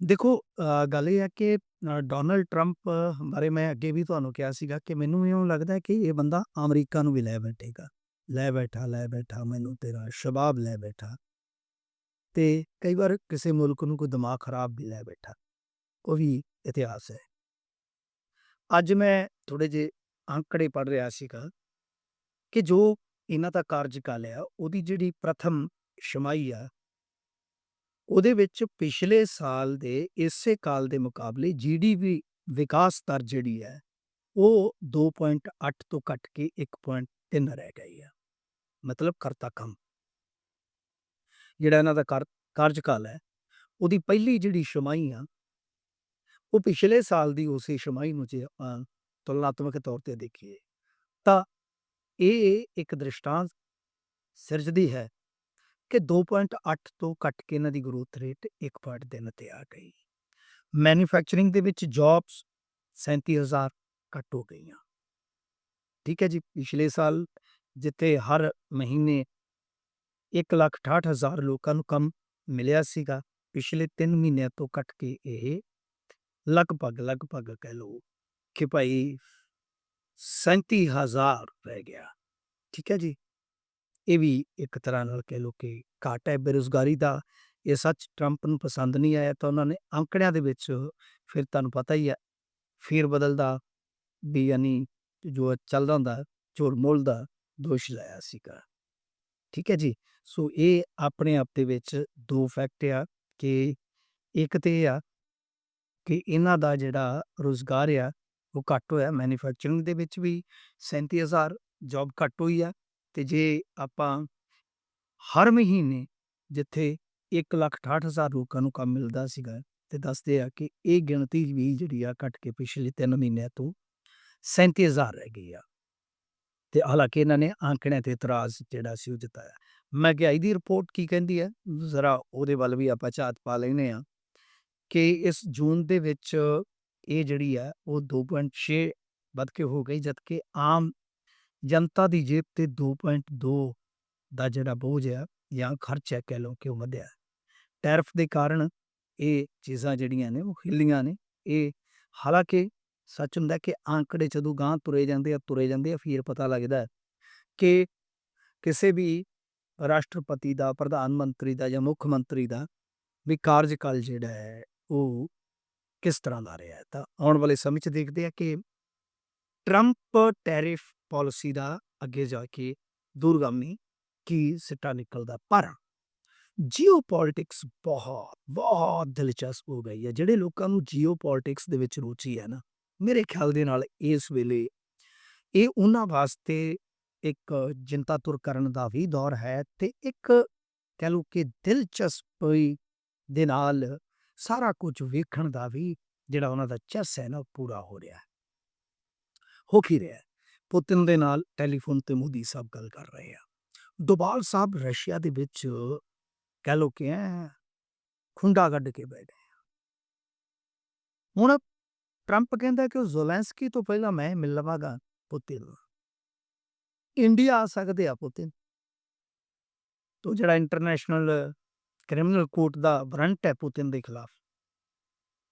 ਦੇਖੋ ਅ, ਗੱਲ ਇਹ ਹੈ ਕਿ ਅ, ਡੋਨਲਡ ਟਰੰਪ ਬਾਰੇ ਮੈਂ ਅੱਗੇ ਵੀ ਤੁਹਾਨੂੰ ਕਿਹਾ ਸੀਗਾ ਕਿ ਮੈਨੂੰ ਇਉਂ ਲੱਗਦਾ ਹੈ ਕਿ ਇਹ ਬੰਦਾ ਅਮਰੀਕਾ ਨੂੰ ਵੀ ਲੈ ਬੈਠੇਗਾ। ਲੈ ਬੈਠਾ ਲੈ ਬੈਠਾ ਮੈਨੂੰ ਤੇਰਾ ਸ਼ਬਾਬ ਲੈ ਬੈਠਾ। ਤੇ ਕਈ ਵਾਰ ਕਿਸੇ ਮੁਲਕ ਨੂੰ ਕੋਈ ਦਿਮਾਗ ਖਰਾਬ ਵੀ ਲੈ ਬੈਠਾ। ਉਹ ਵੀ ਇਤਿਹਾਸ ਹੈ। ਅੱਜ ਮੈਂ ਥੋੜੇ ਜਿਹੇ ਅੰਕੜੇ ਪੜ੍ਹ ਰਿਹਾ ਸੀਗਾ ਕਿ ਜੋ ਇਹਨਾਂ ਦਾ ਕਾਰਜਕਾਲ ਆ ਉਹਦੀ ਜਿਹੜੀ ਪ੍ਰਥਮ ਛਮਾਈ ਆ ਉਹਦੇ ਵਿੱਚ ਪਿਛਲੇ ਸਾਲ ਦੇ ਇਸੇ ਕਾਲ ਦੇ ਮੁਕਾਬਲੇ ਜੀਡੀਪੀ ਵਿਕਾਸ ਦਰ ਜਿਹੜੀ ਹੈ, ਉਹ 2.8 ਤੋਂ ਘਟ ਕੇ 1.3 ਰਹਿ ਗਈ ਆ। ਮਤਲਬ ਕਰਤਾ ਕੰਮ। ਜਿਹੜਾ ਇਹਨਾਂ ਦਾ ਕਾਰ- ਕਾਰਜਕਾਲ ਹੈ, ਉਹਦੀ ਪਹਿਲੀ ਜਿਹੜੀ ਛਮਾਈ ਆ, ਉਹ ਪਿਛਲੇ ਸਾਲ ਦੀ ਉਸੇ ਛਮਾਈ ਨੂੰ ਜੇ ਆਪਾਂ ਤੁਲਨਾਤਮਕ ਤੌਰ ਤੇ ਦੇਖੀਏ, ਤਾਂ ਇਹ ਇੱਕ ਦ੍ਰਿਸ਼ਟਾਂਤ ਸਿਰਜਦੀ ਹੈ ਕਿ 2.8 ਤੋਂ ਘਟ ਕੇ ਇਹਨਾਂ ਦੀ ਗਰੋਥ ਰੇਟ 1.3 ਤੇ ਆ ਗਈ। ਮੈਨੂਫੈਕਚਰਿੰਗ ਦੇ ਵਿੱਚ ਜੌਬਸ 37000 ਘੱਟ ਹੋ ਗਈਆਂ। ਠੀਕ ਹੈ ਜੀ, ਪਿਛਲੇ ਸਾਲ ਜਿੱਥੇ ਹਰ ਮਹੀਨੇ 168000 ਲੋਕਾਂ ਨੂੰ ਕੰਮ ਮਿਲਿਆ ਸੀਗਾ, ਪਿਛਲੇ 3 ਮਹੀਨਿਆਂ ਤੋਂ ਘਟ ਕੇ ਇਹ ਲਗਭਗ ਲਗਭਗ ਕਹਿ ਲਓ ਕਿ ਭਾਈ 37000 ਰਹਿ ਗਿਆ। ਠੀਕ ਹੈ ਜੀ। ਇਹ ਵੀ ਇੱਕ ਤਰ੍ਹਾਂ ਨਾਲ ਕਹਿ ਲਓ ਕਿ ਘਾਟ ਹੈ, ਬੇਰੁਜ਼ਗਾਰੀ ਦਾ। ਇਹ ਸੱਚ ਟਰੰਪ ਨੂੰ ਪਸੰਦ ਨਹੀਂ ਆਇਆ ਤਾਂ ਉਹਨਾਂ ਨੇ ਅੰਕੜਿਆਂ ਦੇ ਵਿੱਚ ਫਿਰ ਤੁਹਾਨੂੰ ਪਤਾ ਹੀ ਹੈ, ਫੇਰ ਬਦਲਦਾ ਵੀ ਯਾਨੀ ਜੋ ਚੱਲਦਾ ਹੁੰਦਾ ਝੋਲ ਮੋਲ ਦਾ ਦੋਸ਼ ਲਾਇਆ ਸੀਗਾ। ਠੀਕ ਹੈ ਜੀ? ਸੋ ਇਹ ਆਪਣੇ ਆਪ ਦੇ ਵਿੱਚ ਦੋ ਫੈਕਟ ਆ ਕਿ ਇੱਕ ਤੇ ਇਹ ਆ ਕਿ ਇਹਨਾਂ ਦਾ ਜਿਹੜਾ ਰੋਜ਼ਗਾਰ ਆ, ਉਹ ਘੱਟ ਹੋਇਆ। ਮੈਨੂਫੈਕਚਰਿੰਗ ਦੇ ਵਿੱਚ ਵੀ 37000 ਜੌਬ ਘੱਟ ਹੋਈ ਆ। ਤੇ ਜੇ ਆਪਾਂ ਹਰ ਮਹੀਨੇ ਜਿੱਥੇ 168000 ਲੋਕਾਂ ਨੂੰ ਕੰਮ ਮਿਲਦਾ ਸੀਗਾ ਤੇ ਦੱਸਦੇ ਆ ਕਿ ਇਹ ਗਿਣਤੀ ਵੀ ਜਿਹੜੀ ਆ ਘਟ ਕੇ ਪਿਛਲੇ 3 ਮਹੀਨਿਆਂ ਤੋਂ 37000 ਰਹਿ ਗਈ ਆ। ਤੇ ਹਾਲਾਂਕਿ ਇਹਨਾਂ ਨੇ ਆਂਕੜਿਆਂ ਤੇ ਇਤਰਾਜ਼ ਜਿਹੜਾ ਸੀ ਉਹ ਜਤਾਇਆ। ਮਹਿੰਗਾਈ ਦੀ ਰਿਪੋਰਟ ਕੀ ਕਹਿੰਦੀ ਹੈ ਜ਼ਰਾ ਉਹਦੇ ਵੱਲ ਵੀ ਆਪਾਂ ਝਾਤ ਪਾ ਲੈਨੇ ਆ ਕਿ ਇਸ ਜੂਨ ਦੇ ਵਿੱਚ ਇਹ ਜਿਹੜੀ ਆ ਉਹ 2.6 ਵੱਧ ਕੇ ਹੋ ਗਈ, ਜਦਕਿ ਆਮ ਜਨਤਾ ਦੀ ਜੇਬ ਤੇ 2.2 ਦਾ ਜਿਹੜਾ ਬੋਝ ਆ ਜਾਂ ਖਰਚ ਹੈ ਕਹਿ ਲਓ ਕਿ ਉਹ ਵਧਿਆ ਹੈ। ਟੈਰਿਫ ਦੇ ਕਾਰਨ ਇਹ ਚੀਜ਼ਾਂ ਜਿਹੜੀਆਂ ਨੇ ਉਹ ਹਿੱਲੀਆਂ ਨੇ ਇਹ ਹਾਲਾਂਕਿ ਸੱਚ ਹੁੰਦਾ ਕਿ ਆਂਕੜੇ ਜਦੋਂ ਗਾਂ ਤੁਰੇ ਜਾਂਦੇ ਆ, ਤੁਰੇ ਜਾਂਦੇ ਆ, ਫਿਰ ਪਤਾ ਲੱਗਦਾ ਕਿ ਕਿਸੇ ਵੀ ਰਾਸ਼ਟਰਪਤੀ ਦਾ, ਪ੍ਰਧਾਨ ਮੰਤਰੀ ਦਾ ਜਾਂ ਮੁੱਖ ਮੰਤਰੀ ਦਾ ਵੀ ਕਾਰਜਕਾਲ ਜਿਹੜਾ ਹੈ, ਉਹ ਕਿਸ ਤਰ੍ਹਾਂ ਦਾ ਰਿਹਾ ਹੈ। ਤਾਂ ਆਉਣ ਵਾਲੇ ਸਮੇਂ 'ਚ ਦੇਖਦੇ ਆ ਕਿ ਟਰੰਪ ਟੈਰਿਫ ਪਾਲਿਸੀ ਦਾ ਅੱਗੇ ਜਾ ਕੇ ਦੂਰਗਾਮੀ ਕੀ ਸਿੱਟਾ ਨਿਕਲਦਾ? ਪਰ ਜੀਓਪੋਲਿਟਿਕਸ ਬਹੁਤ ਬਹੁਤ ਦਿਲਚਸਪ ਹੋ ਗਈ ਹੈ। ਜਿਹੜੇ ਲੋਕਾਂ ਨੂੰ ਜੀਓਪੋਲਿਟਿਕਸ ਦੇ ਵਿੱਚ ਰੁਚੀ ਹੈ ਨਾ, ਮੇਰੇ ਖਿਆਲ ਦੇ ਨਾਲ ਇਸ ਵੇਲੇ ਇਹ ਉਹਨਾਂ ਵਾਸਤੇ ਇੱਕ ਚਿੰਤਾ ਤੁਰ ਕਰਨ ਦਾ ਵੀ ਦੌਰ ਹੈ ਤੇ ਇੱਕ ਕਹਿ ਲਓ ਕਿ ਦਿਲਚਸਪੀ ਦੇ ਨਾਲ ਸਾਰਾ ਕੁਝ ਵੇਖਣ ਦਾ ਵੀ ਜਿਹੜਾ ਉਹਨਾਂ ਦਾ ਚਸ ਹੈ ਨਾ ਪੂਰਾ ਹੋ ਰਿਹਾ ਹੈ। ਹੋ ਕੀ ਰਿਹਾ ਪੁਤਿਨ ਦੇ ਨਾਲ ਟੈਲੀਫੋਨ ਤੇ ਮੋਦੀ ਸਾਹਿਬ ਗੱਲ ਕਰ ਰਹੇ ਆ। ਡੋਬਾਲ ਸਾਹਿਬ ਰਸ਼ੀਆ ਦੇ ਵਿੱਚ ਕਹਿ ਲਓ ਕਿ ਐਂ ਖੁੰਡਾ ਕੱਢ ਕੇ ਬੈਠੇ ਆ। ਹੁਣ ਟਰੰਪ ਕਹਿੰਦਾ ਕਿ ਉਹ ਜ਼ੋਲੈਂਸਕੀ ਤੋਂ ਪਹਿਲਾਂ ਮੈਂ ਮਿਲ ਲਵਾਂਗਾ ਪੁਤਿਨ। ਇੰਡੀਆ ਆ ਸਕਦੇ ਆ ਪੁਤਿਨ। ਤੋਂ ਜਿਹੜਾ ਇੰਟਰਨੈਸ਼ਨਲ ਕ੍ਰਿਮੀਨਲ ਕੋਰਟ ਦਾ ਵਾਰੰਟ ਹੈ ਪੁਤਿਨ ਦੇ ਖਿਲਾਫ,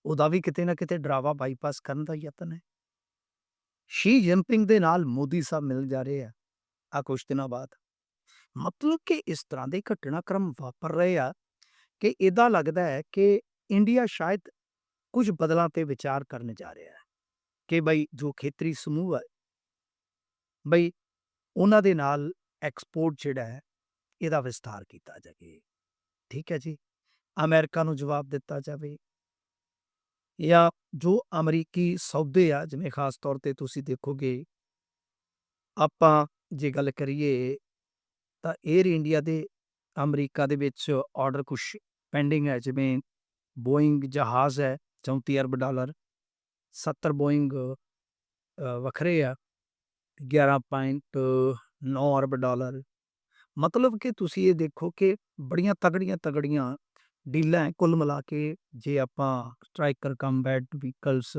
ਉਹਦਾ ਵੀ ਕਿਤੇ ਨਾ ਕਿਤੇ ਡਰਾਵਾ ਬਾਈਪਾਸ ਕਰਨ ਦਾ ਯਤਨ ਹੈ। ਸ਼ੀ ਜਿੰਪਿੰਗ ਦੇ ਨਾਲ ਮੋਦੀ ਸਾਹਿਬ ਮਿਲ ਜਾ ਰਹੇ ਆ ਆ ਕੁਝ ਦਿਨਾਂ ਬਾਅਦ। ਮਤਲਬ ਕਿ ਇਸ ਤਰ੍ਹਾਂ ਦੇ ਘਟਨਾਕ੍ਰਮ ਵਾਪਰ ਰਹੇ ਆ ਕਿ ਇਹਦਾ ਲੱਗਦਾ ਹੈ ਕਿ ਇੰਡੀਆ ਸ਼ਾਇਦ ਕੁਝ ਬਦਲਾਂ ਤੇ ਵਿਚਾਰ ਕਰਨ ਜਾ ਰਿਹਾ ਹੈ ਕਿ ਬਈ ਜੋ ਖੇਤਰੀ ਸਮੂਹ ਹੈ ਬਈ ਉਹਨਾਂ ਦੇ ਨਾਲ ਐਕਸਪੋਰਟ ਜਿਹੜਾ ਹੈ ਇਹਦਾ ਵਿਸਥਾਰ ਕੀਤਾ ਜਾਵੇ। ਠੀਕ ਹੈ ਜੀ, ਅਮਰੀਕਾ ਨੂੰ ਜਵਾਬ ਦਿੱਤਾ ਜਾਵੇ। ਜਾਂ ਜੋ ਅਮਰੀਕੀ ਸੌਦੇ ਆ ਜਿਵੇਂ ਖਾਸ ਤੌਰ ਤੇ ਤੁਸੀਂ ਦੇਖੋਗੇ ਆਪਾਂ ਜੇ ਗੱਲ ਕਰੀਏ ਤਾਂ 에ਅਰ ਇੰਡੀਆ ਦੇ ਅਮਰੀਕਾ ਦੇ ਵਿੱਚ ਆਰਡਰ ਕੁਝ ਪੈਂਡਿੰਗ ਹੈ ਜਿਵੇਂ ਬੋਇੰਗ ਜਹਾਜ਼ ਹੈ 34 ਅਰਬ ਡਾਲਰ 70 ਬੋਇੰਗ ਵੱਖਰੇ ਆ 11.9 ਅਰਬ ਡਾਲਰ ਮਤਲਬ ਕਿ ਤੁਸੀਂ ਇਹ ਦੇਖੋ ਕਿ ਬੜੀਆਂ ਤਗੜੀਆਂ ਤਗੜੀਆਂ ਡੀਲਾਂ ਹੈ ਕੁੱਲ ਮਿਲਾ ਕੇ ਜੇ ਆਪਾਂ Stryker combat vehicles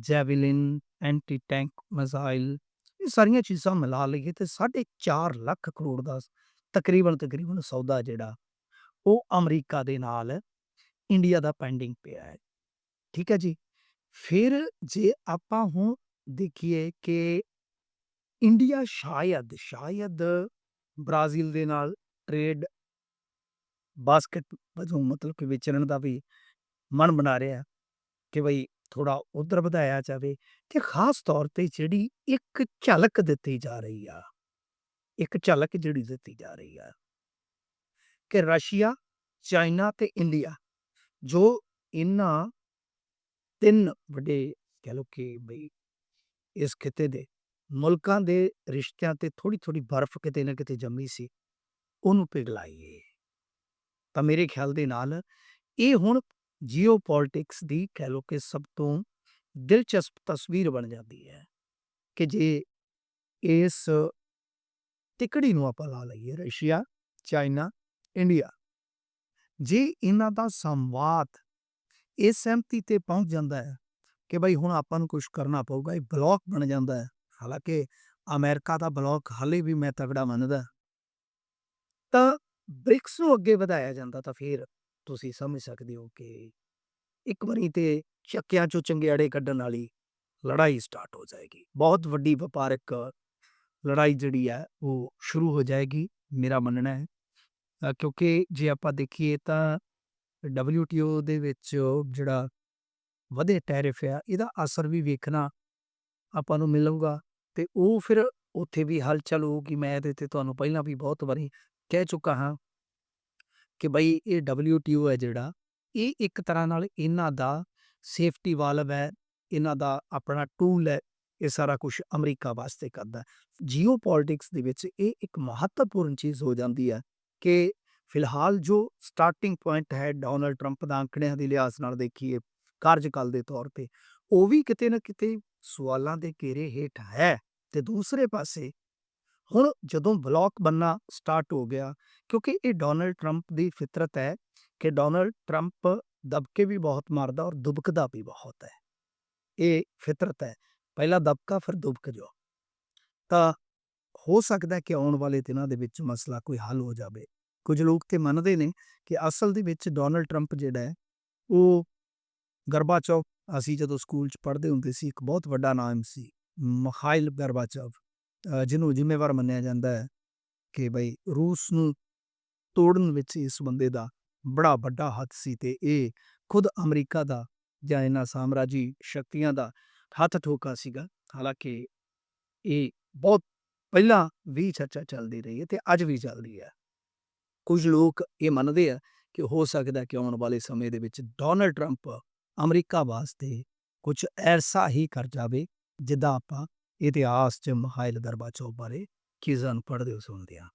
Javelin anti tank missile ਇਹ ਸਾਰੀਆਂ ਚੀਜ਼ਾਂ ਮਿਲਾ ਲਈਏ ਤੇ 4.5 ਲੱਖ ਕਰੋੜ ਦਾ ਤਕਰੀਬਨ ਤਕਰੀਬਨ ਸੌਦਾ ਜਿਹੜਾ ਉਹ ਅਮਰੀਕਾ ਦੇ ਨਾਲ ਇੰਡੀਆ ਦਾ ਪੈਂਡਿੰਗ ਪਿਆ ਹੈ। ਠੀਕ ਹੈ ਜੀ। ਫਿਰ ਜੇ ਆਪਾਂ ਹੁਣ ਦੇਖੀਏ ਕਿ ਇੰਡੀਆ ਸ਼ਾਇਦ, ਸ਼ਾਇਦ ਬ੍ਰਾਜ਼ੀਲ ਦੇ ਨਾਲ ਟ੍ਰੇਡ ਬਾਸਕਟ ਵਜੋਂ ਮਤਲਬ ਕਿ ਵਿਚਰਨ ਦਾ ਵੀ ਮਨ ਬਣਾ ਰਿਹਾ ਕਿ ਬਈ ਥੋੜਾ ਉਧਰ ਵਧਾਇਆ ਜਾਵੇ ਤੇ ਖਾਸ ਤੌਰ ਤੇ ਜਿਹੜੀ ਇੱਕ ਝਲਕ ਦਿੱਤੀ ਜਾ ਰਹੀ ਆ ਇੱਕ ਝਲਕ ਜਿਹੜੀ ਦਿੱਤੀ ਜਾ ਰਹੀ ਆ ਕਿ ਰਸ਼ੀਆ, ਚਾਈਨਾ ਤੇ ਇੰਡੀਆ ਜੋ ਇਹਨਾਂ ਤਿੰਨ ਵੱਡੇ ਕਹਿ ਲਓ ਕਿ ਬਈ ਇਸ ਖਿੱਤੇ ਦੇ ਮੁਲਕਾਂ ਦੇ ਰਿਸ਼ਤਿਆਂ ਤੇ ਥੋੜੀ ਥੋੜੀ ਬਰਫ਼ ਕਿਤੇ ਨਾ ਕਿਤੇ ਜੰਮੀ ਸੀ ਉਹਨੂੰ ਪਿਘਲਾਈਏ ਤਾਂ ਮੇਰੇ ਖਿਆਲ ਦੇ ਨਾਲ ਇਹ ਹੁਣ ਜੀਓਪੋਲਿਟਿਕਸ ਦੀ ਕਹਿ ਲਓ ਕਿ ਸਭ ਤੋਂ ਦਿਲਚਸਪ ਤਸਵੀਰ ਬਣ ਜਾਂਦੀ ਹੈ ਕਿ ਜੇ ਇਸ ਤਿਕੜੀ ਨੂੰ ਆਪਾਂ ਲਾ ਲਈਏ ਰਸ਼ੀਆ, ਚਾਈਨਾ, ਇੰਡੀਆ ਜੇ ਇਹਨਾਂ ਦਾ ਸੰਵਾਦ ਇਸ ਸਹਿਮਤੀ ਤੇ ਪਹੁੰਚ ਜਾਂਦਾ ਹੈ ਕਿ ਬਈ ਹੁਣ ਆਪਾਂ ਨੂੰ ਕੁਝ ਕਰਨਾ ਪਊਗਾ ਇਹ ਬਲੌਕ ਬਣ ਜਾਂਦਾ ਹੈ ਹਾਲਾਂਕਿ ਅਮਰੀਕਾ ਦਾ ਬਲੌਕ ਹਾਲੇ ਵੀ ਮੈਂ ਤਗੜਾ ਮੰਨਦਾ ਤਾਂ ਬ੍ਰਿਕਸ ਨੂੰ ਅੱਗੇ ਵਧਾਇਆ ਜਾਂਦਾ ਤਾਂ ਫਿਰ ਤੁਸੀਂ ਸਮਝ ਸਕਦੇ ਹੋ ਕਿ ਇੱਕ ਵਾਰੀ ਤੇ ਚੱਕਿਆਂ ਚੋਂ ਚੰਗਿਆੜੇ ਕੱਢਣ ਵਾਲੀ ਲੜਾਈ ਸਟਾਰਟ ਹੋ ਜਾਏਗੀ। ਬਹੁਤ ਵੱਡੀ ਵਪਾਰਕ ਲੜਾਈ ਜਿਹੜੀ ਹੈ ਉਹ ਸ਼ੁਰੂ ਹੋ ਜਾਏਗੀ, ਮੇਰਾ ਮੰਨਣਾ ਹੈ। ਕਿਉਂਕਿ ਜੇ ਆਪਾਂ ਦੇਖੀਏ ਤਾਂ WTO ਦੇ ਵਿੱਚ ਜਿਹੜਾ ਵਧੇ ਟੈਰਿਫ ਆ, ਇਹਦਾ ਅਸਰ ਵੀ ਵੇਖਣਾ ਆਪਾਂ ਨੂੰ ਮਿਲੂਗਾ। ਤੇ ਉਹ ਫਿਰ ਉੱਥੇ ਵੀ ਹਲਚਲ ਹੋਊਗੀ, ਮੈਂ ਇਹਦੇ ਤੇ ਤੁਹਾਨੂੰ ਪਹਿਲਾਂ ਵੀ ਬਹੁਤ ਵਾਰੀ ਕਹਿ ਚੁੱਕਾ ਹਾਂ ਕਿ ਬਈ ਇਹ WTO ਹੈ ਜਿਹੜਾ, ਇਹ ਇੱਕ ਤਰ੍ਹਾਂ ਨਾਲ ਇਹਨਾਂ ਦਾ ਸੇਫਟੀ ਵਾਲਵ ਹੈ, ਇਹਨਾਂ ਦਾ ਆਪਣਾ ਟੂਲ ਹੈ, ਇਹ ਸਾਰਾ ਕੁਝ ਅਮਰੀਕਾ ਵਾਸਤੇ ਕਰਦਾ ਜੀਓਪੋਲਿਟਿਕਸ ਦੇ ਵਿੱਚ ਇਹ ਇੱਕ ਮਹੱਤਵਪੂਰਨ ਚੀਜ਼ ਹੋ ਜਾਂਦੀ ਹੈ ਕਿ ਫਿਲਹਾਲ ਜੋ ਸਟਾਰਟਿੰਗ ਪੁਆਇੰਟ ਹੈ ਡੋਨਲਡ ਟਰੰਪ ਦਾ ਅੰਕੜਿਆਂ ਦੇ ਲਿਹਾਜ਼ ਨਾਲ ਦੇਖੀਏ ਕਾਰਜਕਾਲ ਦੇ ਤੌਰ ਤੇ, ਉਹ ਵੀ ਕਿਤੇ ਨਾ ਕਿਤੇ ਸਵਾਲਾਂ ਦੇ ਘੇਰੇ ਹੇਠ ਹੈ ਤੇ ਦੂਸਰੇ ਪਾਸੇ ਹੁਣ ਜਦੋਂ ਬਲੌਕ ਬੰਨਾ ਸਟਾਰਟ ਹੋ ਗਿਆ ਕਿਉਂਕਿ ਇਹ ਡੋਨਲਡ ਟਰੰਪ ਦੀ ਫਿਤਰਤ ਹੈ ਕਿ ਡੋਨਲਡ ਟਰੰਪ ਦਬਕੇ ਵੀ ਬਹੁਤ ਮਾਰਦਾ ਔਰ ਦੁਬਕਦਾ ਵੀ ਬਹੁਤ ਹੈ। ਇਹ ਫਿਤਰਤ ਹੈ ਪਹਿਲਾ ਦਬਕਾ ਫਿਰ ਦੁਬਕ ਜਾਓ। ਤਾਂ ਹੋ ਸਕਦਾ ਹੈ ਕਿ ਆਉਣ ਵਾਲੇ ਦਿਨਾਂ ਦੇ ਵਿੱਚ ਮਸਲਾ ਕੋਈ ਹੱਲ ਹੋ ਜਾਵੇ। ਕੁਝ ਲੋਕ ਤੇ ਮੰਨਦੇ ਨੇ ਕਿ ਅਸਲ ਦੇ ਵਿੱਚ ਡੋਨਲਡ ਟਰੰਪ ਜਿਹੜਾ ਹੈ ਉਹ ਗਰਬਾਚੋਵ ਅਸੀਂ ਜਦੋਂ ਸਕੂਲ 'ਚ ਪੜ੍ਹਦੇ ਹੁੰਦੇ ਸੀ ਇੱਕ ਬਹੁਤ ਵੱਡਾ ਨਾਮ ਸੀ ਮਖਾਇਲ ਗਰਬਾਚੋਵ। ਅ, ਜਿਹਨੂੰ ਜ਼ਿੰਮੇਵਾਰ ਮੰਨਿਆ ਜਾਂਦਾ ਹੈ ਕਿ ਬਈ ਰੂਸ ਨੂੰ ਤੋੜਨ ਵਿੱਚ ਇਸ ਬੰਦੇ ਦਾ ਬੜਾ ਵੱਡਾ ਹੱਥ ਸੀ ਤੇ ਇਹ ਖੁਦ ਅਮਰੀਕਾ ਦਾ ਜਾਂ ਇਹਨਾਂ ਸਾਮਰਾਜੀ ਸ਼ਕਤੀਆਂ ਦਾ ਹੱਥ ਠੋਕਾ ਸੀਗਾ। ਹਾਲਾਂਕਿ ਇਹ ਬਹੁਤ ਪਹਿਲਾਂ ਵੀ ਚਰਚਾ ਚੱਲਦੀ ਰਹੀ ਹੈ ਤੇ ਅੱਜ ਵੀ ਚੱਲਦੀ ਹੈ। ਕੁਝ ਲੋਕ ਇਹ ਮੰਨਦੇ ਆ ਕਿ ਹੋ ਸਕਦਾ ਕਿ ਆਉਣ ਵਾਲੇ ਸਮੇਂ ਦੇ ਵਿੱਚ ਡੋਨਲਡ ਟਰੰਪ ਅਮਰੀਕਾ ਵਾਸਤੇ ਕੁਝ ਐਸਾ ਹੀ ਕਰ ਜਾਵੇ, ਜਿੱਦਾਂ ਆਪਾਂ ਇਤਿਹਾਸ 'ਚ ਮਹਾਇਲ ਗਰਬਾਚੋਵ ਬਾਰੇ ਕਿਜ਼ਾਂ ਪੜ੍ਹਦੇ ਹੋ ਸੁਣਦੇ ਆ